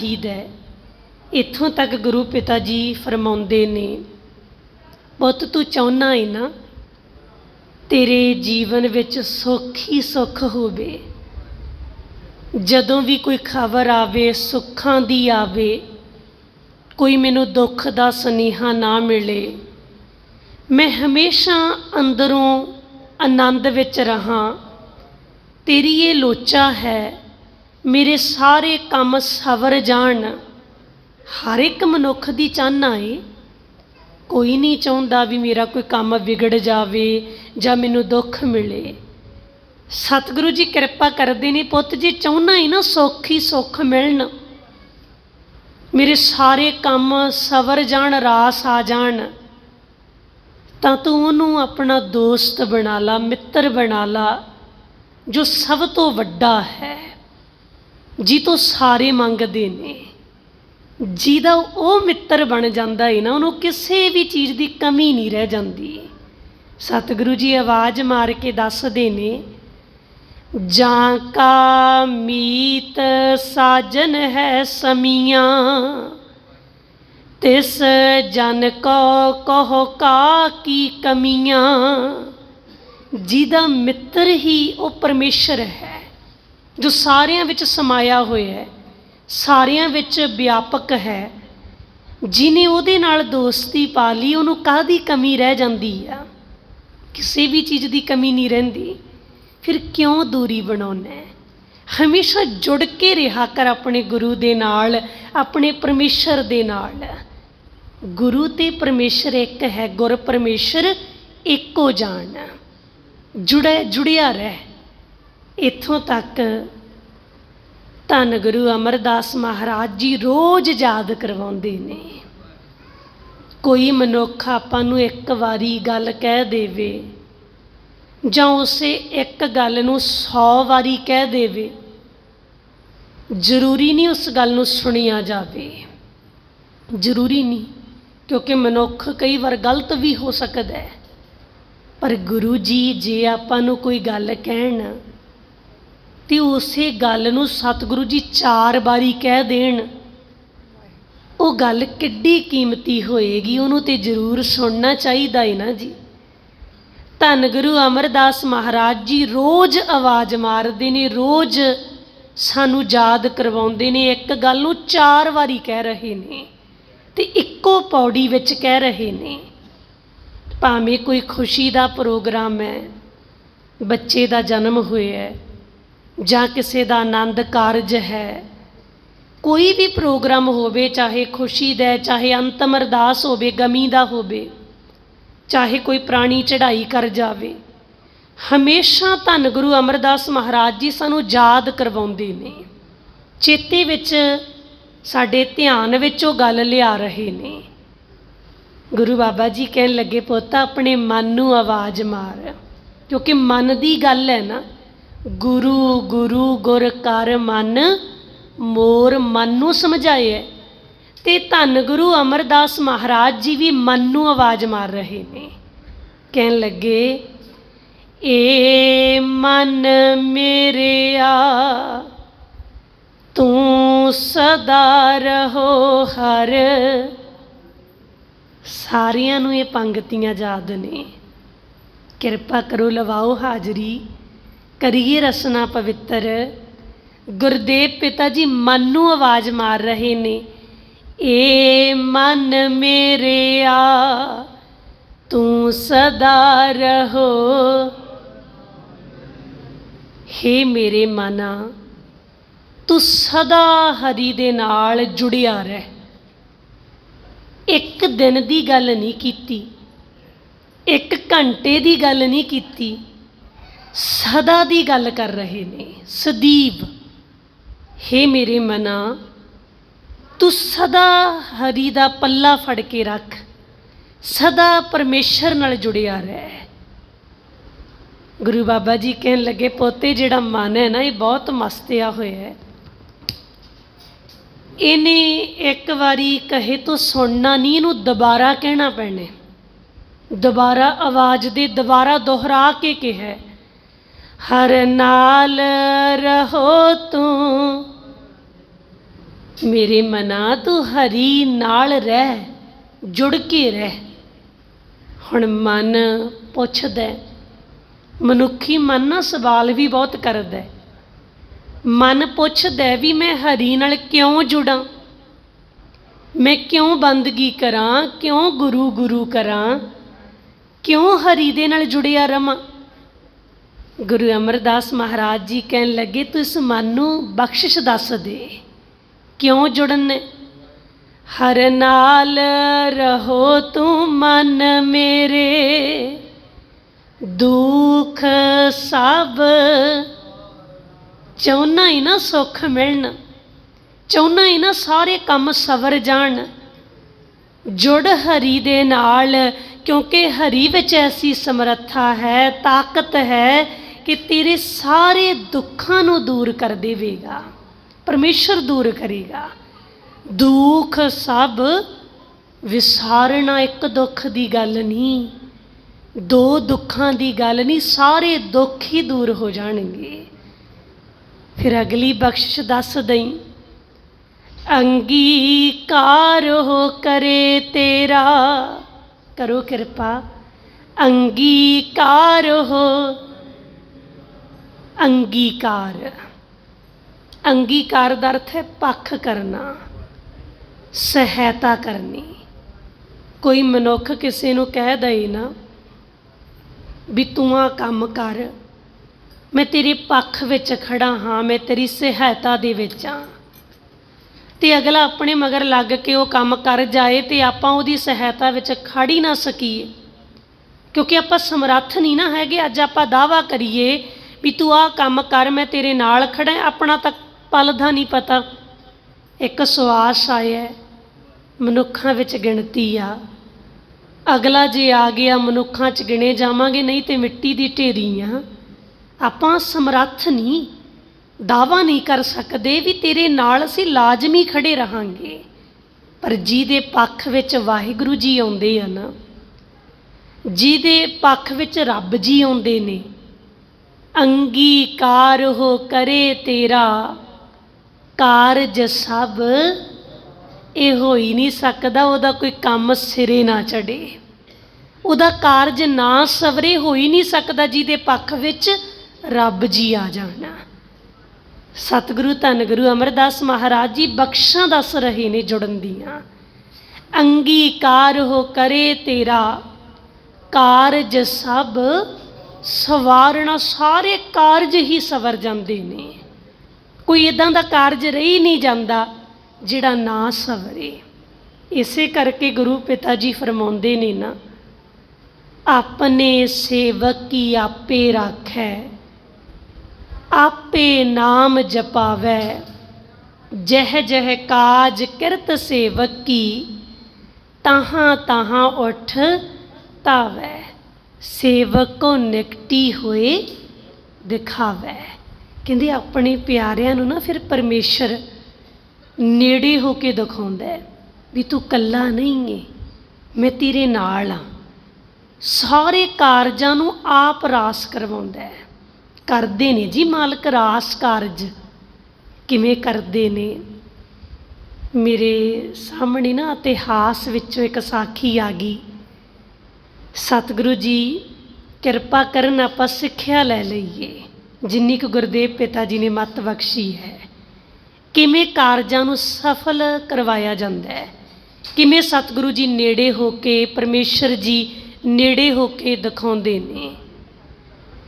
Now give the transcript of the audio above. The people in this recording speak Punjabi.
ਚਾਹੀਦਾ ਹੈ। ਇੱਥੋਂ ਤੱਕ ਗੁਰੂ ਪਿਤਾ ਜੀ ਫਰਮਾਉਂਦੇ ਨੇ, ਪੁੱਤ, ਤੂੰ ਚਾਹੁੰਨਾ ਹੈ ਨਾ, ਤੇਰੇ ਜੀਵਨ ਵਿੱਚ ਸੁੱਖ ਹੀ ਸੁੱਖ ਹੋਵੇ। ਜਦੋਂ ਵੀ ਕੋਈ ਖਬਰ ਆਵੇ, ਸੁੱਖਾਂ ਦੀ ਆਵੇ, ਕੋਈ ਮੈਨੂੰ ਦੁੱਖ ਦਾ ਸੁਨੇਹਾ ਨਾ ਮਿਲੇ, ਮੈਂ ਹਮੇਸ਼ਾ ਅੰਦਰੋਂ ਆਨੰਦ ਵਿੱਚ ਰਹਾ। ਤੇਰੀ ਇਹ ਲੋਚਾ ਹੈ ਮੇਰੇ ਸਾਰੇ ਕੰਮ ਸਵਰ ਜਾਣ। ਹਰ ਇੱਕ ਮਨੁੱਖ ਦੀ ਚਾਹਨਾ ਏ। ਕੋਈ ਨਹੀਂ ਚਾਹੁੰਦਾ ਵੀ ਮੇਰਾ ਕੋਈ ਕੰਮ ਵਿਗੜ ਜਾਵੇ ਜਾਂ ਮੈਨੂੰ ਦੁੱਖ ਮਿਲੇ। ਸਤਿਗੁਰੂ ਜੀ ਕਿਰਪਾ ਕਰਦੇ ਨੇ ਪੁੱਤ ਜੇ, ਚਾਹੁੰਨਾ ਹੀ ਨਾ ਸੌਖੀ ਸੁੱਖ ਮਿਲਣ। ਮੇਰੇ ਸਾਰੇ ਕੰਮ ਸਵਰ ਜਾਣ, ਰਾਸ ਆ ਜਾਣ। ਤਾਂ ਤੂੰ ਉਹਨੂੰ ਆਪਣਾ ਦੋਸਤ ਬਣਾ ਲਾ, ਮਿੱਤਰ ਬਣਾ ਲਾ, ਜੋ ਸਭ ਤੋਂ ਵੱਡਾ ਹੈ। ਜੀ ਤੋਂ ਸਾਰੇ ਮੰਗਦੇ ਨੇ। ਜਿਹਦਾ ਉਹ ਮਿੱਤਰ ਬਣ ਜਾਂਦਾ ਹੈ ਨਾ, ਉਹਨੂੰ ਕਿਸੇ ਵੀ ਚੀਜ਼ ਦੀ ਕਮੀ ਨਹੀਂ ਰਹਿ ਜਾਂਦੀ। ਸਤਿਗੁਰੂ ਜੀ ਆਵਾਜ਼ ਮਾਰ ਕੇ ਦੱਸਦੇ ਨੇ, ਜਾਂ ਕਾ ਮੀਤ ਸਾਜਨ ਹੈ ਸਮੀਆਂ, ਤਿਸ ਜਨ ਕੋ ਕਹੋ ਕਾ ਕੀ ਕਮੀਆਂ। ਜਿਹਦਾ ਮਿੱਤਰ ਹੀ ਉਹ ਪਰਮੇਸ਼ਰ ਹੈ। ਜੋ ਸਾਰਿਆਂ ਵਿੱਚ ਸਮਾਇਆ ਹੋਇਆ ਹੈ, ਸਾਰਿਆਂ ਵਿੱਚ ਵਿਆਪਕ ਹੈ, ਜਿਨੇ ਉਹਦੇ ਨਾਲ ਦੋਸਤੀ ਪਾ ਲਈ, ਉਹਨੂੰ ਕਾਹਦੀ ਕਮੀ ਰਹਿ ਜਾਂਦੀ ਆ? ਕਿਸੇ ਵੀ ਚੀਜ਼ ਦੀ ਕਮੀ ਨਹੀਂ ਰਹਿੰਦੀ। ਫਿਰ ਕਿਉਂ ਦੂਰੀ ਬਣਾਉਣਾ ਹੈ? ਹਮੇਸ਼ਾ ਜੁੜ ਕੇ ਰਿਹਾ ਕਰ ਆਪਣੇ ਗੁਰੂ ਦੇ ਨਾਲ, ਆਪਣੇ ਪਰਮੇਸ਼ਰ ਦੇ ਨਾਲ। ਗੁਰੂ ਤੇ ਪਰਮੇਸ਼ਰ ਇੱਕ ਹੈ, ਗੁਰ ਪਰਮੇਸ਼ਰ ਇੱਕੋ ਜਾਣ ਜੁੜਿਆ ਜੁੜਿਆ ਰਹਿ। ਇੱਥੋਂ ਤੱਕ ਧੰਨ ਗੁਰੂ ਅਮਰਦਾਸ ਮਹਾਰਾਜ ਜੀ ਰੋਜ਼ ਯਾਦ ਕਰਵਾਉਂਦੇ ਨੇ। ਕੋਈ ਮਨੁੱਖ ਆਪਾਂ ਨੂੰ ਇੱਕ ਵਾਰੀ ਗੱਲ ਕਹਿ ਦੇਵੇ ਜਾਂ ਉਸੇ ਇੱਕ ਗੱਲ ਨੂੰ 100 ਵਾਰੀ ਕਹਿ ਦੇਵੇ, ਜ਼ਰੂਰੀ ਨਹੀਂ ਉਸ ਗੱਲ ਨੂੰ ਸੁਣਿਆ ਜਾਵੇ। ਜ਼ਰੂਰੀ ਨਹੀਂ, ਕਿਉਂਕਿ ਮਨੁੱਖ ਕਈ ਵਾਰ ਗਲਤ ਵੀ ਹੋ ਸਕਦਾ ਹੈ। ਪਰ ਗੁਰੂ ਜੀ, ਜੇ ਆਪਾਂ ਨੂੰ ਕੋਈ ਗੱਲ ਕਹਿਣ ਤੇ ਉਸੇ ਗੱਲ ਨੂੰ ਸਤਿਗੁਰੂ ਜੀ ਚਾਰ ਵਾਰੀ ਕਹਿ ਦੇਣ। ਉਹ ਗੱਲ ਕਿੱਡੀ ਕੀਮਤੀ ਹੋਏਗੀ, ਉਹਨੂੰ ਤੇ ਜ਼ਰੂਰ ਸੁਣਨਾ ਚਾਹੀਦਾ ਹੈ ਨਾ ਜੀ। ਧੰਨ ਗੁਰੂ ਅਮਰਦਾਸ ਮਹਾਰਾਜ ਜੀ ਰੋਜ਼ ਆਵਾਜ਼ ਮਾਰਦੇ ਨੇ, ਰੋਜ਼ ਸਾਨੂੰ ਯਾਦ ਕਰਵਾਉਂਦੇ ਨੇ, ਇੱਕ ਗੱਲ ਨੂੰ ਚਾਰ ਵਾਰੀ ਕਹਿ ਰਹੇ ਨੇ ਤੇ ਇੱਕੋ ਪੌੜੀ ਵਿੱਚ ਕਹਿ ਰਹੇ ਨੇ, ਭਾਵੇਂ ਕੋਈ ਖੁਸ਼ੀ ਦਾ ਪ੍ਰੋਗਰਾਮ ਹੈ, ਬੱਚੇ ਦਾ ਜਨਮ ਹੋਇਆ ਹੈ ਜਾਂ ਕਿਸੇ ਦਾ ਆਨੰਦ ਕਾਰਜ ਹੈ। ਕੋਈ ਵੀ ਪ੍ਰੋਗਰਾਮ ਹੋਵੇ, ਚਾਹੇ ਖੁਸ਼ੀ ਦਾ, ਚਾਹੇ ਅੰਤਮ ਅਰਦਾਸ ਹੋਵੇ, ਗਮੀ ਦਾ ਹੋਵੇ, ਚਾਹੇ ਕੋਈ ਪ੍ਰਾਣੀ ਚੜ੍ਹਾਈ ਕਰ ਜਾਵੇ, ਹਮੇਸ਼ਾ ਧੰਨ ਗੁਰੂ ਅਮਰਦਾਸ ਮਹਾਰਾਜ ਜੀ ਸਾਨੂੰ ਯਾਦ ਕਰਵਾਉਂਦੇ ਨੇ। ਚੇਤੇ ਵਿੱਚ, ਸਾਡੇ ਧਿਆਨ ਵਿੱਚ ਉਹ ਗੱਲ ਲਿਆ ਰਹੇ ਨੇ। ਗੁਰੂ ਬਾਬਾ ਜੀ ਕਹਿਣ ਲੱਗੇ, ਪੁੱਤ, ਆਪਣੇ ਮਨ ਨੂੰ ਆਵਾਜ਼ ਮਾਰ। ਕਿਉਂਕਿ ਮਨ ਦੀ ਗੱਲ ਹੈ ਨਾ ਗੁਰੂ ਗੁਰੂ ਗੁਰ ਕਰ ਮਨ, ਮੋਰ ਮਨ ਨੂੰ ਸਮਝਾਏ। ਤੇ ਧੰਨ ਗੁਰੂ ਅਮਰਦਾਸ ਮਹਾਰਾਜ ਜੀ ਵੀ ਮਨ ਨੂੰ ਆਵਾਜ਼ ਮਾਰ ਰਹੇ ਨੇ। ਕਹਿਣ ਲੱਗੇ, ਏ ਮਨ ਮੇਰਿਆ, ਤੂੰ ਸਦਾ ਰਹੋ ਹਰ। ਸਾਰਿਆਂ ਨੂੰ ਇਹ ਪੰਗਤੀਆਂ ਯਾਦ ਨੇ। ਕਿਰਪਾ ਕਰੋ ਲਵਾਓ ਹਾਜ਼ਰੀ। ਕਰੀਏ ਰਸਨਾ ਪਵਿੱਤਰ। ਗੁਰਦੇਵ ਪਿਤਾ ਜੀ, ਮਨ ਨੂੰ ਆਵਾਜ਼ ਮਾਰ ਰਹੇ ਨੇ। ਏ ਮਨ ਮੇਰੇ ਆ, ਤੂੰ ਸਦਾ ਰਹੋ। ਹੇ ਮੇਰੇ ਮਨਾ, ਤੂੰ ਸਦਾ ਹਰੀ ਦੇ ਨਾਲ ਜੁੜਿਆ ਰਹਿ। ਇੱਕ ਦਿਨ ਦੀ ਗੱਲ ਨਹੀਂ ਕੀਤੀ, ਇੱਕ ਘੰਟੇ ਦੀ ਗੱਲ ਨਹੀਂ ਕੀਤੀ। ਸਦਾ ਦੀ ਗੱਲ ਕਰ ਰਹੇ ਨੇ। ਸਦੀਵ, ਹੇ ਮੇਰੇ ਮਨਾ, ਤੂੰ ਸਦਾ ਹਰੀ ਦਾ ਪੱਲਾ ਫੜ ਕੇ ਰੱਖ। ਸਦਾ ਪਰਮੇਸ਼ਰ ਨਾਲ ਜੁੜਿਆ ਰਹਿ। ਗੁਰੂ ਬਾਬਾ ਜੀ ਕਹਿਣ ਲੱਗੇ, ਪੋਤੇ, ਜਿਹੜਾ ਮਨ ਹੈ ਨਾ, ਇਹ ਬਹੁਤ ਮਸਤਿਆ ਹੋਇਆ ਹੈ। ਇਹਨੇ ਇੱਕ ਵਾਰੀ ਕਹੇ, ਤੋਂ ਸੁਣਨਾ ਨਹੀਂ, ਇਹਨੂੰ ਦੁਬਾਰਾ ਕਹਿਣਾ ਪੈਣਾ ਦੁਬਾਰਾ ਆਵਾਜ਼ ਦੇ ਦੁਬਾਰਾ ਦੁਹਰਾ ਕੇ ਕਿਹਾ ਹਰ ਨਾਲ ਰਹੋ ਤੂੰ। ਮੇਰੇ ਮਨਾ ਤੂੰ ਹਰੀ ਨਾਲ ਰਹਿ, ਜੁੜ ਕੇ ਰਹਿ। ਹੁਣ ਮਨ ਪੁੱਛਦਾ ਮਨੁੱਖੀ ਮਨ ਨਾ ਸਵਾਲ ਵੀ ਬਹੁਤ ਕਰਦਾ ਮਨ ਪੁੱਛਦਾ ਵੀ ਮੈਂ ਹਰੀ ਨਾਲ ਕਿਉਂ ਜੁੜਾਂ? ਮੈਂ ਕਿਉਂ ਬੰਦਗੀ ਕਰਾਂ, ਕਿਉਂ ਗੁਰੂ ਗੁਰੂ ਕਰਾਂ? ਕਿਉਂ ਹਰੀ ਦੇ ਨਾਲ ਜੁੜਿਆ ਰਵਾਂ? ਗੁਰੂ ਅਮਰਦਾਸ ਮਹਾਰਾਜ ਜੀ ਕਹਿਣ ਲੱਗੇ, ਤੂੰ ਇਸ ਮਨ ਨੂੰ ਬਖਸ਼ਿਸ਼ ਦੱਸ ਦੇ। ਕਿਉਂ ਜੁੜਨ? ਹਰ ਨਾਲ ਰਹੋ ਤੂੰ ਮਨ ਮੇਰੇ। ਦੁੱਖ ਸਭ ਚਾਹੁੰਨਾ ਹੀ ਨਾ ਸੁੱਖ ਮਿਲਣ। ਚਾਹੁੰਨਾ ਹੀ ਨਾ ਸਾਰੇ ਕੰਮ ਸਵਰ ਜਾਣ। ਜੁੜ ਹਰੀ ਦੇ ਨਾਲ, ਕਿਉਂਕਿ ਹਰੀ ਵਿੱਚ ਐਸੀ ਸਮਰੱਥਾ ਹੈ, ਤਾਕਤ ਹੈ ਕਿ ਤੇਰੇ ਸਾਰੇ ਦੁੱਖਾਂ ਨੂੰ ਦੂਰ ਕਰ ਦੇਵੇਗਾ, ਪਰਮੇਸ਼ਰ ਦੂਰ ਕਰੇਗਾ। ਦੁੱਖ ਸਭ ਵਿਸਾਰਨਾ, ਇੱਕ ਦੁੱਖ ਦੀ ਗੱਲ ਨਹੀਂ, ਦੋ ਦੁੱਖਾਂ ਦੀ ਗੱਲ ਨਹੀਂ, ਸਾਰੇ ਦੁੱਖ ਹੀ ਦੂਰ ਹੋ ਜਾਣਗੇ। ਫਿਰ ਅਗਲੀ ਬਖਸ਼ਿਸ਼ ਦੱਸ ਦਈ, ਅੰਗੀਕਾਰ ਹੋ ਕਰੇ ਤੇਰਾ। ਕਰੋ ਕਿਰਪਾ, ਅੰਗੀਕਾਰ ਹੋ ਅੰਗੀਕਾਰ। ਅੰਗੀਕਾਰ ਦਾ ਅਰਥ ਹੈ ਪੱਖ ਕਰਨਾ, ਸਹਾਇਤਾ ਕਰਨੀ। ਕੋਈ ਮਨੁੱਖ ਕਿਸੇ ਨੂੰ ਕਹਿ ਦਏ ਨਾ ਵੀ ਤੂੰ ਆ ਕੰਮ ਕਰ, ਮੈਂ ਤੇਰੇ ਪੱਖ ਵਿੱਚ ਖੜਾ ਹਾਂ, ਮੈਂ ਤੇਰੀ ਸਹਾਇਤਾ ਦੇ ਵਿੱਚ ਹਾਂ। ਤੇ ਅਗਲਾ ਆਪਣੇ ਮਗਰ ਲੱਗ ਕੇ ਉਹ ਕੰਮ ਕਰ ਜਾਏ ਤੇ ਆਪਾਂ ਉਹਦੀ ਸਹਾਇਤਾ ਵਿੱਚ ਖੜ ਹੀ ਨਾ ਸਕੀਏ। ਕਿਉਂਕਿ ਆਪਾਂ ਸਮਰੱਥ ਨਹੀਂ ਨਾ ਹੈਗੇ, ਅੱਜ ਆਪਾਂ ਦਾਵਾ ਕਰੀਏ ਵੀ ਤੂੰ ਆਹ ਕੰਮ ਕਰ, ਮੈਂ ਤੇਰੇ ਨਾਲ ਖੜਾ ਆਪਣਾ ਤਾਂ ਪਲ ਦਾ ਨਹੀਂ ਪਤਾ। ਇੱਕ ਸਵਾਸ ਆਇਆ ਮਨੁੱਖਾਂ ਵਿੱਚ ਗਿਣਤੀ ਆ। ਅਗਲਾ ਜੇ ਆ ਗਿਆ, ਮਨੁੱਖਾਂ 'ਚ ਗਿਣੇ ਜਾਵਾਂਗੇ, ਨਹੀਂ ਤੇ ਮਿੱਟੀ ਦੀ ਢੇਰੀ ਆ। ਆਪਾਂ ਸਮਰੱਥ ਨਹੀਂ ਦਾਵਾ ਨਹੀਂ ਕਰ ਸਕਦੇ ਵੀ ਤੇਰੇ ਨਾਲ ਅਸੀਂ ਲਾਜ਼ਮੀ ਖੜੇ ਰਹਾਂਗੇ। ਪਰ ਜਿਹਦੇ ਪੱਖ ਵਿੱਚ ਵਾਹਿਗੁਰੂ ਜੀ ਆਉਂਦੇ ਆ ਨਾ, ਜਿਹਦੇ ਪੱਖ ਵਿੱਚ ਰੱਬ ਜੀ ਆਉਂਦੇ ਨੇ ਅੰਗੀਕਾਰ ਹੋ ਕਰੇ ਤੇਰਾ, ਕਾਰਜ ਸਭ ਇਹ ਹੋ ਹੀ ਨਹੀਂ ਸਕਦਾ, ਉਹਦਾ ਕੋਈ ਕੰਮ ਸਿਰੇ ਨਾ ਚੜੇ ਉਹਦਾ ਕਾਰਜ ਨਾ ਸਵਰੇ ਹੋ ਹੀ ਨਹੀਂ ਸਕਦਾ, ਜਿਹਦੇ ਪੱਖ ਵਿੱਚ ਰੱਬ ਜੀ ਆ ਜਾਣਾ। ਸਤਿਗੁਰੂ ਧੰਨ ਗੁਰੂ ਅਮਰਦਾਸ ਮਹਾਰਾਜ ਜੀ ਬਖਸ਼ਾਂ ਦੱਸ ਰਹੇ ਨੇ ਜੁੜਨ ਦੀਆਂ। ਅੰਗੀਕਾਰ ਹੋ ਕਰੇ ਤੇਰਾ, ਕਾਰਜ ਸਭ ਸਵਾਰਣਾ ਸਾਰੇ ਕਾਰਜ ਹੀ ਸਵਰ ਜਾਂਦੇ ਨੇ। ਕੋਈ ਇਦਾਂ ਦਾ ਕਾਰਜ ਰਹੀ ਨਹੀਂ ਜਾਂਦਾ ਜਿਹੜਾ ਨਾ ਸਵਰੇ। ਇਸੇ ਕਰਕੇ ਗੁਰੂ ਪਿਤਾ ਜੀ ਫਰਮਾਉਂਦੇ ਨੇ ਨਾ, ਆਪਣੇ ਸੇਵਕ ਕੀ ਆਪੇ ਰਾਖੈ, ਆਪੇ ਨਾਮ ਜਪਾਵੈ। ਜਹ ਜਹ ਕਾਜ ਕਿਰਤ ਸੇਵਕ ਕੀ ਤਾਹਾਂ ਤਹਾਂ ਉਠ ਤਾਵੈ ਸੇਵਕ ਨਿਕਟੀ ਹੋਏ ਦਿਖਾਵੈ। ਕਹਿੰਦੇ ਆਪਣੇ ਪਿਆਰਿਆਂ ਨੂੰ ਨਾ ਫਿਰ ਪਰਮੇਸ਼ਰ ਨੇੜੇ ਹੋ ਕੇ ਦਿਖਾਉਂਦਾ ਵੀ ਤੂੰ ਕੱਲਾ ਨਹੀਂ ਏ, ਮੈਂ ਤੇਰੇ ਨਾਲ ਆ। ਸਾਰੇ ਕਾਰਜਾਂ ਨੂੰ ਆਪ ਰਾਸ ਕਰਵਾਉਂਦਾ ਹੈ। ਕਰਦੇ ਨੇ ਜੀ ਮਾਲਕ ਰਾਸ ਕਾਰਜ। ਕਿਵੇਂ ਕਰਦੇ ਨੇ? ਮੇਰੇ ਸਾਹਮਣੇ ਨਾ ਇਤਿਹਾਸ ਵਿੱਚੋਂ ਇੱਕ ਸਾਖੀ ਆ ਗਈ। ਸਤਿਗੁਰੂ ਜੀ, ਕਿਰਪਾ ਕਰਨ ਆਪਾਂ ਸਿੱਖਿਆ ਲੈ ਲਈਏ। ਜਿੰਨੀ ਕੁ ਗੁਰਦੇਵ ਪਿਤਾ ਜੀ ਨੇ ਮੱਤ ਬਖਸ਼ੀ ਹੈ, ਕਿਵੇਂ ਕਾਰਜਾਂ ਨੂੰ ਸਫਲ ਕਰਵਾਇਆ ਜਾਂਦਾ ਹੈ। ਕਿਵੇਂ ਸਤਿਗੁਰੂ ਜੀ ਨੇੜੇ ਹੋ ਕੇ, ਪਰਮੇਸ਼ਰ ਜੀ ਨੇੜੇ ਹੋ ਕੇ ਦਿਖਾਉਂਦੇ ਨੇ।